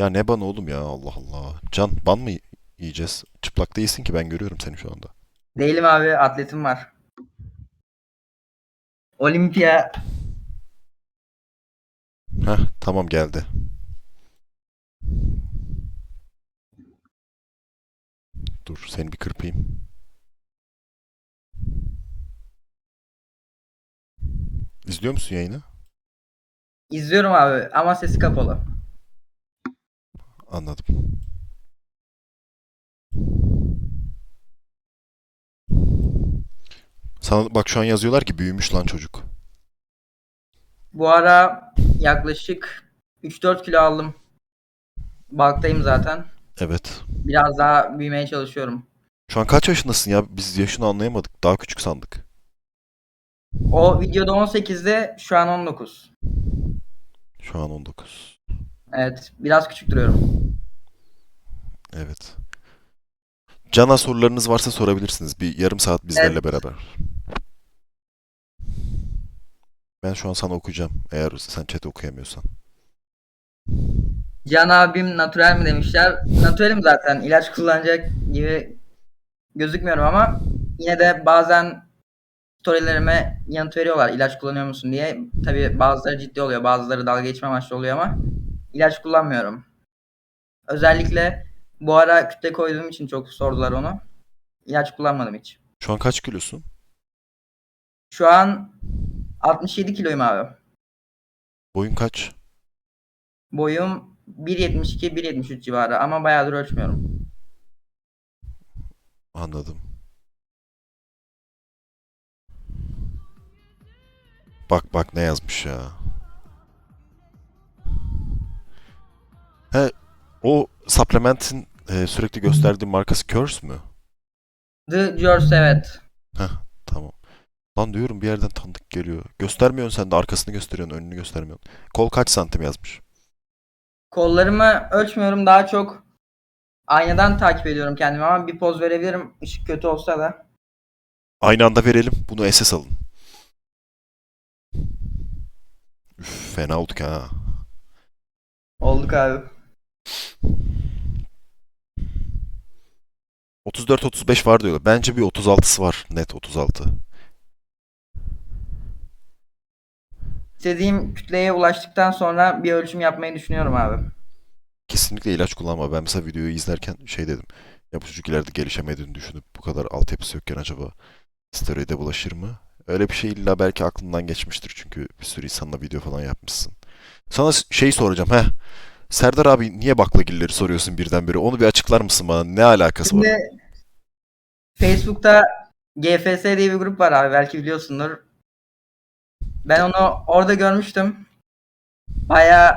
Ya ne ban oğlum ya Allah Allah. Can ban mı yiyeceğiz? Çıplak değilsin ki ben görüyorum seni şu anda. Değilim abi atletim var. Olimpiya Heh tamam geldi. Dur seni bir kırpayım. İzliyor musun yayını? izliyorum abi ama sesi kapalı. Anladım. Sana bak şu an yazıyorlar ki büyümüş lan çocuk. Bu ara yaklaşık 3-4 kilo aldım. Bulktayım zaten. Evet. Biraz daha büyümeye çalışıyorum. Şu an kaç yaşındasın ya? Biz yaşını anlayamadık. Daha küçük sandık. O videoda 18'de şu an 19. Şu an 19. Evet biraz küçük duruyorum. Evet. Cana sorularınız varsa sorabilirsiniz. Bir yarım saat bizlerle Evet. beraber. Ben şu an sana okuyacağım. Eğer sen chat okuyamıyorsan. Can abim natürel mi demişler. Natürelim zaten. İlaç kullanacak gibi gözükmüyorum ama yine de bazen storylerime yanıt veriyorlar ilaç kullanıyor musun diye. Tabii bazıları ciddi oluyor, bazıları dalga geçme amaçlı oluyor ama ilaç kullanmıyorum. Özellikle bu ara kütle koyduğum için çok sordular onu. İlaç kullanmadım hiç. Şu an kaç kilosun? Şu an 67 kiloyum abi. Boyun kaç? Boyum 1.72 1.73 civarı ama bayağıdır ölçmüyorum. Anladım. Bak bak ne yazmış ya. He o supplement'in e, sürekli gösterdiği markası Curse mü? The Jurs evet. Tamam. Lan diyorum bir yerden tanıdık geliyor. Göstermiyorsun sen de arkasını gösteriyorsun, önünü göstermiyorsun. Kol kaç santim yazmış? Kollarımı ölçmüyorum daha çok aynadan takip ediyorum kendimi ama bir poz verebilirim ışık kötü olsa da. Aynı anda verelim. Bunu SS alın. Üf, fena olduk ha. Olduk abi. 34-35 var diyorlar. Bence bir 36'sı var. Net 36. İstediğim kütleye ulaştıktan sonra bir ölçüm yapmayı düşünüyorum abi. Kesinlikle ilaç kullanma. Ben mesela videoyu izlerken şey dedim. Ya bu çocuk ileride gelişemediğini düşünüp bu kadar altyapısı yokken acaba steroide bulaşır mı? Öyle bir şey illa belki aklından geçmiştir çünkü bir sürü insanla video falan yapmışsın. Sana şey soracağım he. Serdar abi niye baklagilleri soruyorsun birdenbire? Onu bir açıklar mısın bana? Ne alakası var? Şimdi Facebook'ta GFS diye bir grup var abi belki biliyorsundur. Ben onu orada görmüştüm. Bayağı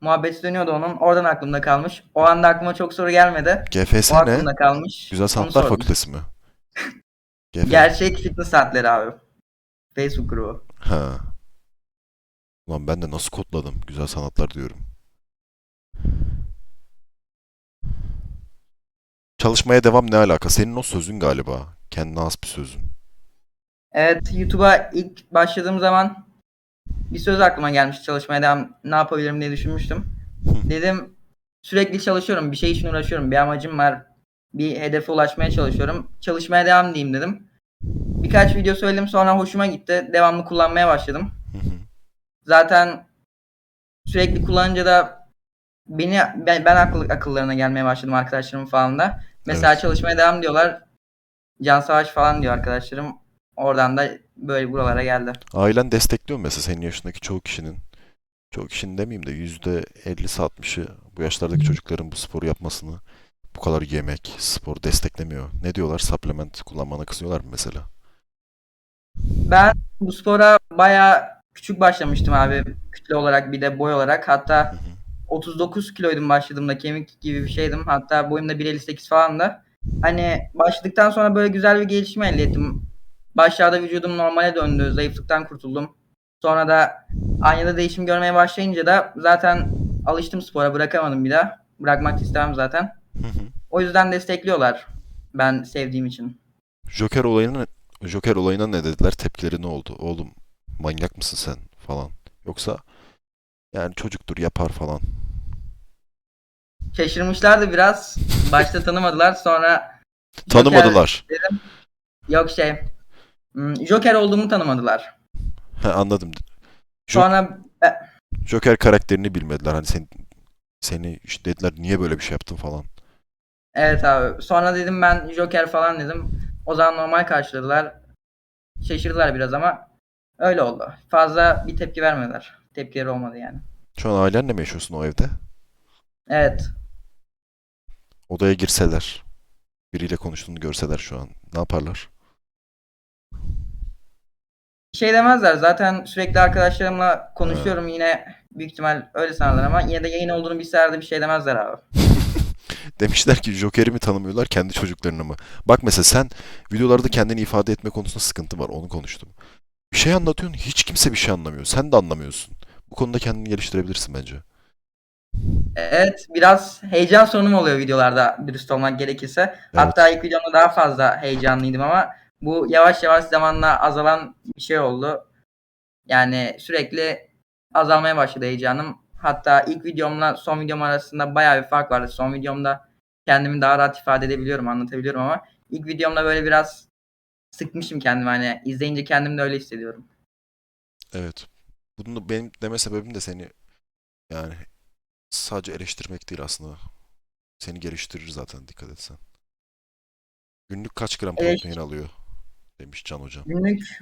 muhabbeti dönüyordu onun. Oradan aklımda kalmış. O anda aklıma çok soru gelmedi. GFS O ne? kalmış. Güzel Onu Sanatlar sordum. Fakültesi mi? GFS. Gerçek fitness saatleri abi. Facebook grubu. Ha. Ulan ben de nasıl kodladım? Güzel sanatlar diyorum. Çalışmaya devam ne alaka? Senin o sözün galiba. Kendine has bir sözün. Evet YouTube'a ilk başladığım zaman bir söz aklıma gelmiş çalışmaya devam ne yapabilirim diye düşünmüştüm. Dedim sürekli çalışıyorum bir şey için uğraşıyorum bir amacım var bir hedefe ulaşmaya çalışıyorum çalışmaya devam diyeyim dedim. Birkaç video söyledim sonra hoşuma gitti devamlı kullanmaya başladım. Zaten sürekli kullanınca da beni ben, ben akıl, akıllarına gelmeye başladım arkadaşlarım falan da. Mesela Evet. çalışmaya devam diyorlar. Can Savaş falan diyor arkadaşlarım. Oradan da böyle buralara geldi. Ailen destekliyor mu mesela senin yaşındaki çoğu kişinin? Çoğu kişinin demeyeyim de %50'si 60'ı bu yaşlardaki çocukların bu sporu yapmasını bu kadar yemek, spor desteklemiyor. Ne diyorlar? Supplement kullanmana kızıyorlar mı mesela? Ben bu spora bayağı küçük başlamıştım abi. Kütle olarak bir de boy olarak. Hatta Hı hı. 39 kiloydum başladığımda kemik gibi bir şeydim. Hatta boyum da 1.58 falan da. Hani başladıktan sonra böyle güzel bir gelişme elde ettim. Başlarda vücudum normale döndü. Zayıflıktan kurtuldum. Sonra da aynada değişim görmeye başlayınca da zaten alıştım spora. Bırakamadım bir daha. Bırakmak istemem zaten. Hı hı. O yüzden destekliyorlar. Ben sevdiğim için. Joker olayına Joker olayına ne dediler? Tepkileri ne oldu? Oğlum manyak mısın sen falan. Yoksa yani çocuktur yapar falan. Şaşırmışlardı biraz. Başta tanımadılar sonra Joker- Tanımadılar. yok şey hmm, Joker olduğumu tanımadılar. Ha, anladım. Jo- Sonra e, Joker karakterini bilmediler. Hani sen, seni işte dediler niye böyle bir şey yaptın falan. evet abi. Sonra dedim ben Joker falan dedim. O zaman normal karşıladılar. Şaşırdılar biraz ama öyle oldu. Fazla bir tepki vermediler. Tepkileri olmadı yani. Şu an ailenle mi yaşıyorsun o evde? Evet. Odaya girseler, biriyle konuştuğunu görseler şu an ne yaparlar? Şey demezler. Zaten sürekli arkadaşlarımla konuşuyorum yine büyük ihtimal öyle sanırlar ama yine de yayın olduğunu bilseler de bir şey demezler abi. Demişler ki Joker'i mi tanımıyorlar kendi çocuklarını mı? Bak mesela sen videolarda kendini ifade etme konusunda sıkıntı var onu konuştum. Bir şey anlatıyorsun hiç kimse bir şey anlamıyor. Sen de anlamıyorsun. Bu konuda kendini geliştirebilirsin bence. Evet biraz heyecan sorunum oluyor videolarda dürüst olmak gerekirse. Hatta ilk videomda daha fazla heyecanlıydım ama bu yavaş yavaş zamanla azalan bir şey oldu. Yani sürekli azalmaya başladı heyecanım. Hatta ilk videomla son videom arasında bayağı bir fark vardı. Son videomda kendimi daha rahat ifade edebiliyorum, anlatabiliyorum ama ilk videomda böyle biraz sıkmışım kendimi hani izleyince kendimi de öyle hissediyorum. Evet. Bunu benim deme sebebim de seni yani sadece eleştirmek değil aslında. Seni geliştirir zaten dikkat etsen. Günlük kaç gram Eleş- protein alıyor demiş Can Hocam. Günlük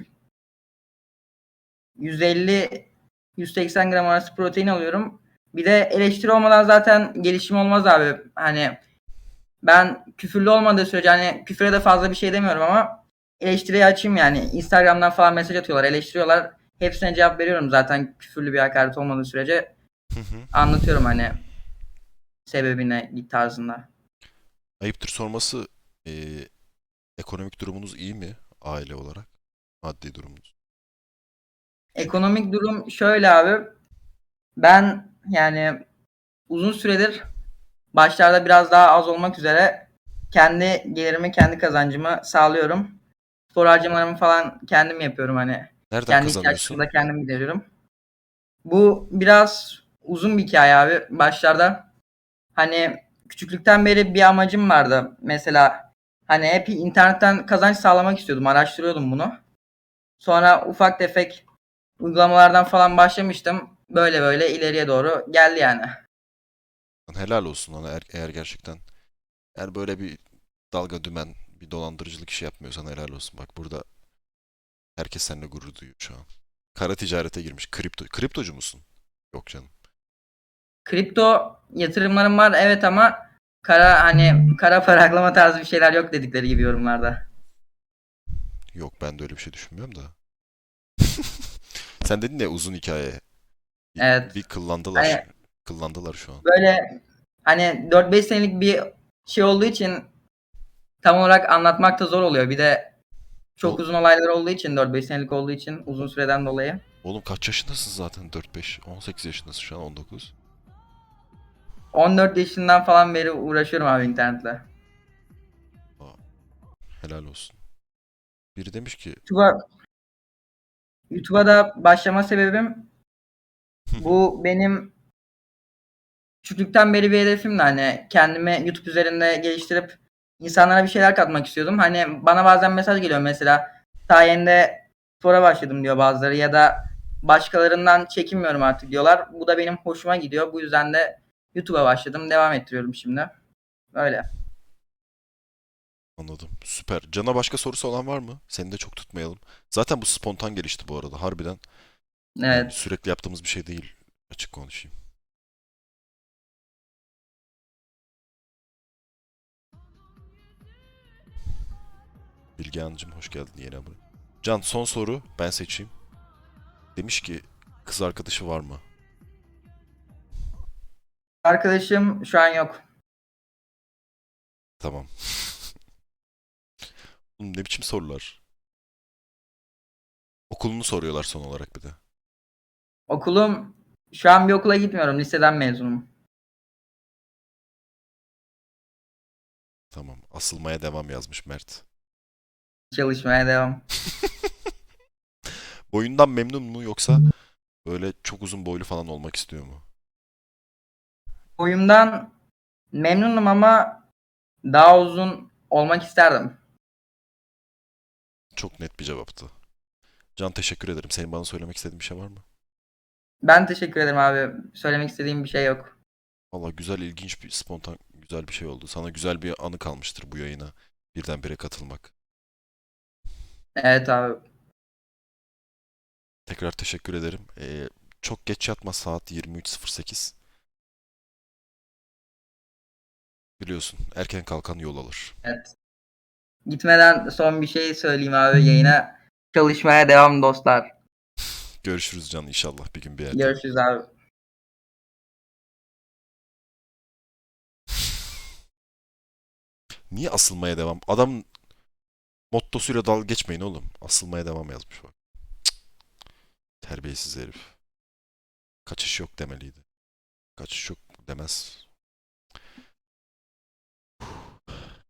150 180 gram arası protein alıyorum. Bir de eleştiri olmadan zaten gelişim olmaz abi. Hani ben küfürlü olmadığı sürece hani küfüre de fazla bir şey demiyorum ama eleştiriyi açayım yani. Instagram'dan falan mesaj atıyorlar, eleştiriyorlar. Hepsine cevap veriyorum zaten küfürlü bir hakaret olmadığı sürece anlatıyorum hani sebebine tarzında. Ayıptır sorması eee, ekonomik durumunuz iyi mi aile olarak? Maddi durumunuz. Ekonomik durum şöyle abi. Ben yani uzun süredir başlarda biraz daha az olmak üzere kendi gelirimi, kendi kazancımı sağlıyorum. Spor harcamalarımı falan kendim yapıyorum hani. Nereden Kendi kazanıyorsun? ihtiyaçlarımı da kendim gideriyorum. Bu biraz uzun bir hikaye abi. Başlarda hani küçüklükten beri bir amacım vardı. Mesela hani hep internetten kazanç sağlamak istiyordum. Araştırıyordum bunu. Sonra ufak tefek uygulamalardan falan başlamıştım. Böyle böyle ileriye doğru geldi yani. Helal olsun ona eğer, eğer gerçekten eğer böyle bir dalga dümen bir dolandırıcılık işi yapmıyorsan helal olsun. Bak burada herkes seninle gurur duyuyor şu an. Kara ticarete girmiş. Kripto. Kriptocu musun? Yok canım. Kripto yatırımlarım var evet ama kara hani kara para aklama tarzı bir şeyler yok dedikleri gibi yorumlarda. Yok ben de öyle bir şey düşünmüyorum da. Sen dedin ya uzun hikaye. Bir, Evet. bir kıllandılar. Hani- Kıllandılar şu an. Böyle hani 4-5 senelik bir şey olduğu için tam olarak anlatmak da zor oluyor. Bir de çok uzun olaylar olduğu için 4-5 senelik olduğu için uzun süreden dolayı. Oğlum kaç yaşındasın zaten? 4-5. 18 yaşındasın şu an 19. 14 yaşından falan beri uğraşıyorum abi internetle. Helal olsun. Biri demiş ki YouTube'a YouTube'a da başlama sebebim bu benim küçüklükten beri bir hedefimdi hani kendimi YouTube üzerinde geliştirip insanlara bir şeyler katmak istiyordum. Hani bana bazen mesaj geliyor mesela sayende spora başladım diyor bazıları ya da başkalarından çekinmiyorum artık diyorlar. Bu da benim hoşuma gidiyor. Bu yüzden de YouTube'a başladım. Devam ettiriyorum şimdi. Öyle. Anladım. Süper. Can'a başka sorusu olan var mı? Seni de çok tutmayalım. Zaten bu spontan gelişti bu arada. Harbiden Evet. sürekli yaptığımız bir şey değil. Açık konuşayım. Bilgehan'cığım hoş geldin yeni abone. Can son soru. Ben seçeyim. Demiş ki kız arkadaşı var mı? Arkadaşım şu an yok. Tamam. Oğlum ne biçim sorular? Okulunu soruyorlar son olarak bir de. Okulum şu an bir okula gitmiyorum. Liseden mezunum. Tamam. Asılmaya devam yazmış Mert. Çalışmaya devam. Boyundan memnun mu yoksa böyle çok uzun boylu falan olmak istiyor mu? Boyumdan Memnunum ama daha uzun olmak isterdim. Çok net bir cevaptı. Can teşekkür ederim. Senin bana söylemek istediğin bir şey var mı? Ben teşekkür ederim abi. Söylemek istediğim bir şey yok. Valla güzel, ilginç bir, spontan, güzel bir şey oldu. Sana güzel bir anı kalmıştır bu yayına birdenbire katılmak. Evet abi. Tekrar teşekkür ederim. Ee, çok geç yatma saat 23.08. Biliyorsun erken kalkan yol alır. Evet. Gitmeden son bir şey söyleyeyim abi yayına. Çalışmaya devam dostlar. Görüşürüz Can inşallah bir gün bir yerde. Görüşürüz abi. Niye asılmaya devam? Adam mottosuyla dalga geçmeyin oğlum. Asılmaya devam yazmış bak. Cık. Terbiyesiz herif. Kaçış yok demeliydi. Kaçış yok demez.